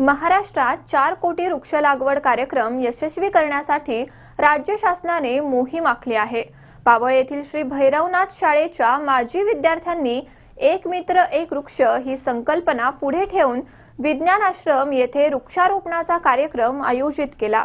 महाराष्ट्रात चार कोटी वृक्ष लागवड कार्यक्रम यशस्वी करण्यासाठी राज्य शासनाने मोहीम आखली आहे. पावळ येथील श्री भैरवनाथ शाळेच्या माजी विद्यार्थ्यांनी एक मित्र एक वृक्ष ही संकल्पना पुढे ठेवून विज्ञान आश्रम येथे वृक्षारोपणाचा कार्यक्रम आयोजित केला.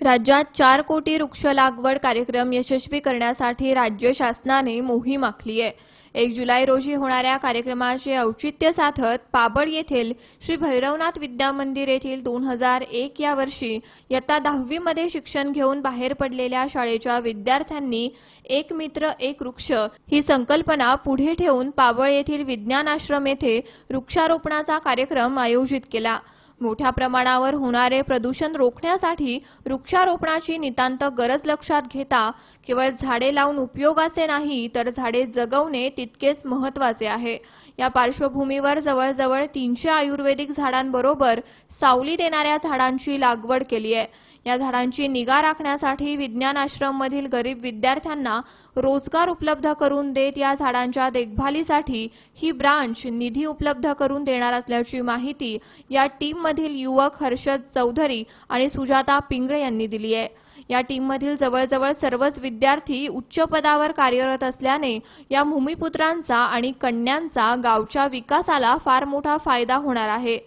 राज्यात चार कोटी वृक्ष लागवड कार्यक्रम यशस्वी करण्यासाठी राज्य शासनाने मोहीम आखली आहे. एक जुलै रोजी होणाऱ्या कार्यक्रमाचे औचित्य साधत पाबळ येथील श्री भैरवनाथ विद्या मंदिर येथील दोन हजार एक या वर्षी इयत्ता दहावीमध्ये शिक्षण घेऊन बाहेर पडलेल्या शाळेच्या विद्यार्थ्यांनी एक मित्र एक वृक्ष ही संकल्पना पुढे ठेवून पाबळ येथील विज्ञान आश्रम येथे वृक्षारोपणाचा कार्यक्रम आयोजित केला. मोठ्या प्रमाणावर होणारे प्रदूषण रोखण्यासाठी वृक्षारोपणाची नितांत गरज लक्षात घेता केवळ झाडे लावून उपयोगाचे नाही तर झाडे जगवणे तितकेच महत्त्वाचे आहे. या पार्श्वभूमीवर जवळजवळ तीनशे आयुर्वेदिक झाडांबरोबर सावली देणाऱ्या झाडांची लागवड केली आहे. या झाडांची निगा राखण्यासाठी विज्ञान आश्रममधील गरीब विद्यार्थ्यांना रोजगार उपलब्ध करून देत या झाडांच्या देखभालीसाठी ही ब्रांच निधी उपलब्ध करून देणार असल्याची माहिती या टीममधील युवक हर्षद चौधरी आणि सुजाता पिंगळे यांनी दिली आहे. या टीममधील जवळजवळ सर्वच विद्यार्थी उच्च पदावर कार्यरत असल्याने या भूमिपुत्रांचा आणि कन्यांचा गावच्या विकासाला फार मोठा फायदा होणार आहे.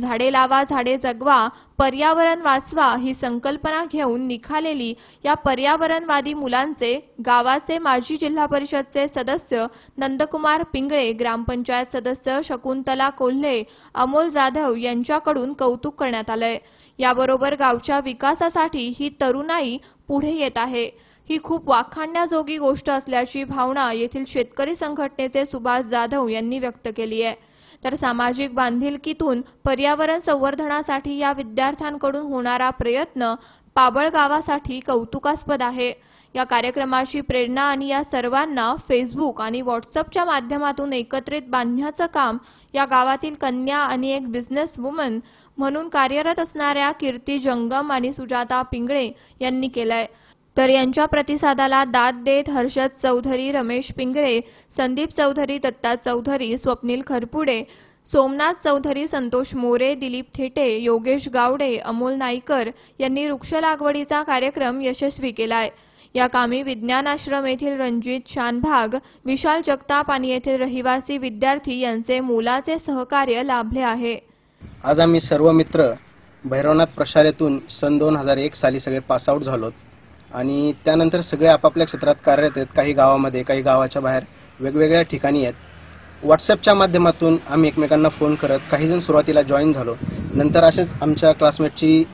झाडे लावा झाडे जगवा पर्यावरण वाचवा ही संकल्पना घेऊन निघालेली या पर्यावरणवादी मुलांचे गावाचे माजी जिल्हा परिषदचे सदस्य नंदकुमार पिंगळे ग्रामपंचायत सदस्य शकुंतला कोल्हे अमोल जाधव यांच्याकडून कौतुक करण्यात आलंय. याबरोबर गावच्या विकासासाठी ही तरुणाई पुढे येत आहे. ही खूप वाखाणण्याजोगी गोष्ट असल्याची भावना येथील शेतकरी संघटनेचे सुभाष जाधव यांनी व्यक्त केली आहे. तर सामाजिक बांधिलकीतून पर्यावरण संवर्धनासाठी या विद्यार्थ्यांकडून होणारा प्रयत्न पाबळ गावासाठी कौतुकास्पद आहे. या कार्यक्रमाची प्रेरणा आणि या सर्वांना फेसबुक आणि व्हॉट्सअपच्या माध्यमातून एकत्रित बांधण्याचं काम या गावातील कन्या आणि एक बिझनेस वुमन म्हणून कार्यरत असणाऱ्या कीर्ती जंगम आणि सुजाता पिंगळे यांनी केलंय. तर यांच्या प्रतिसादाला दाद देत हर्षद चौधरी रमेश पिंगळे संदीप चौधरी दत्ता चौधरी स्वप्नील खरपुडे सोमनाथ चौधरी संतोष मोरे दिलीप थेटे योगेश गावडे अमोल नाईकर यांनी वृक्ष लागवडीचा कार्यक्रम यशस्वी केलाय. या कामी विज्ञान आश्रम येथील रणजित शानभाग विशाल जगताप आणि येथील रहिवासी विद्यार्थी यांचे मोलाचे सहकार्य लाभले आहे. आज आम्ही सर्व मित्र भैरवनाथ प्रशालेतून सन दोन हजार एक साली सगळे पासआउट झालोत. आणि त्यानंतर सगळे आपापल्या क्षेत्रात कार्यरत आहेत. काही गावामध्ये काही गावाच्या बाहेर वेगवेगळ्या ठिकाणी आहेत. व्हॉट्सअपच्या माध्यमातून आम्ही एकमेकांना फोन करत काही जण सुरुवातीला जॉईन झालो. नंतर असेच आमच्या क्लासमेटची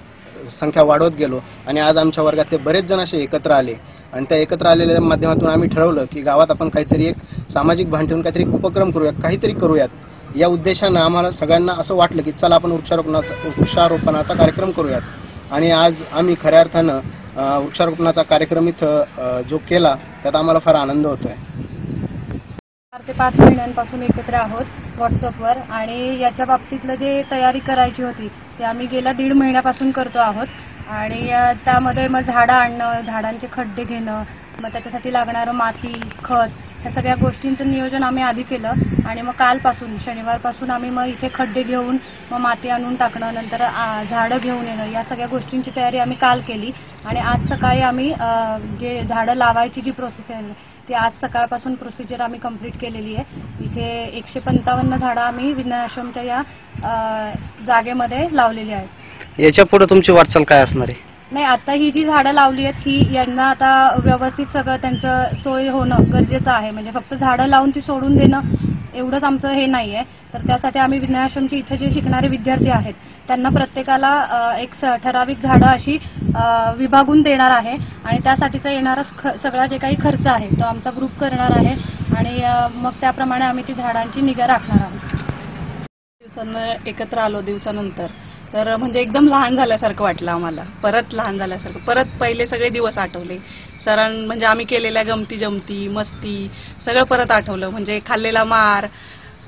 संख्या वाढवत गेलो आणि आज आमच्या वर्गातले बरेच जण असे एकत्र आले. आणि त्या एकत्र आलेल्या माध्यमातून आम्ही ठरवलं की गावात आपण काहीतरी एक सामाजिक भान ठेवून काहीतरी उपक्रम करूयात काहीतरी करूयात. या उद्देशानं आम्हाला सगळ्यांना असं वाटलं की चला आपण वृक्षारोपणाचा वृक्षारोपणाचा कार्यक्रम करूयात. आणि आज आम्ही खऱ्या अर्थानं वृक्षारोपणाचा कार्यक्रम इथं जो केला त्यात आम्हाला फार आनंद होतोय. चार ते पाच महिन्यांपासून एकत्र आहोत व्हॉट्सअपवर आणि याच्या बाबतीतलं जे तयारी करायची होती ते आम्ही गेल्या दीड महिन्यापासून करतो आहोत. आणि त्यामध्ये मग झाडं आणणं झाडांचे खड्डे घेणं मग त्याच्यासाठी लागणारं माती खत या सगळ्या गोष्टींचं नियोजन आम्ही आधी केलं आणि मग कालपासून शनिवारपासून आम्ही मग इथे खड्डे घेऊन मग माती आणून टाकणं नंतर झाडं घेऊन येणं या सगळ्या गोष्टींची तयारी आम्ही काल केली. आणि आज सकाळी आम्ही जे झाडं लावायची जी प्रोसेस आहे ती आज सकाळपासून प्रोसिजर आम्ही कंप्लीट केलेली आहे. इथे एकशे पंचावन्न झाडं आम्ही विज्ञानाश्रमच्या या जागेमध्ये लावलेली आहेत. याच्यापुढे तुमची वाटचाल काय असणार आहे? नाही आता ही जी झाडं लावली आहेत ही यांना आता व्यवस्थित सगळं त्यांचं सोय होणं गरजेचं आहे. म्हणजे फक्त झाडं लावून ती सोडून देणं एवढंच आमचं हे नाही आहे तर त्यासाठी आम्ही विज्ञान आश्रमचे इथे जे शिकणारे विद्यार्थी आहेत त्यांना प्रत्येकाला एक ठराविक झाडं अशी विभागून देणार आहे. आणि त्यासाठीचा येणारा सगळा जे काही खर्च आहे तो आमचा ग्रुप करणार आहे. आणि मग त्याप्रमाणे आम्ही ती झाडांची निगा राखणार आहोत. दिवसांना एकत्र आलो दिवसानंतर. तर म्हणजे एकदम लहान झाल्यासारखं वाटलं आम्हाला. परत लहान झाल्यासारखं. परत पहिले सगळे दिवस आठवले. सरां म्हणजे आम्ही केलेल्या गमती जमती मस्ती सगळं परत आठवलं. म्हणजे खाल्लेला मार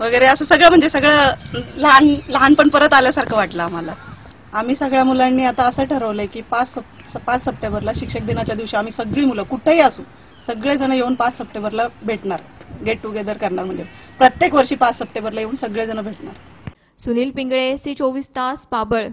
वगैरे असं सगळं म्हणजे सगळं लहान लहानपण परत आल्यासारखं वाटलं आम्हाला. आम्ही सगळ्या मुलांनी आता असं ठरवलंय की पाच सप पाच सप्टेंबरला शिक्षक दिनाच्या दिवशी आम्ही सगळी मुलं कुठेही असू सगळेजण येऊन पाच सप्टेंबरला भेटणार. गेट टुगेदर करणार म्हणजे. प्रत्येक वर्षी पाच सप्टेंबरला येऊन सगळेजण भेटणार. सुनील पिंगळे सी चोवीस तास पाबळ.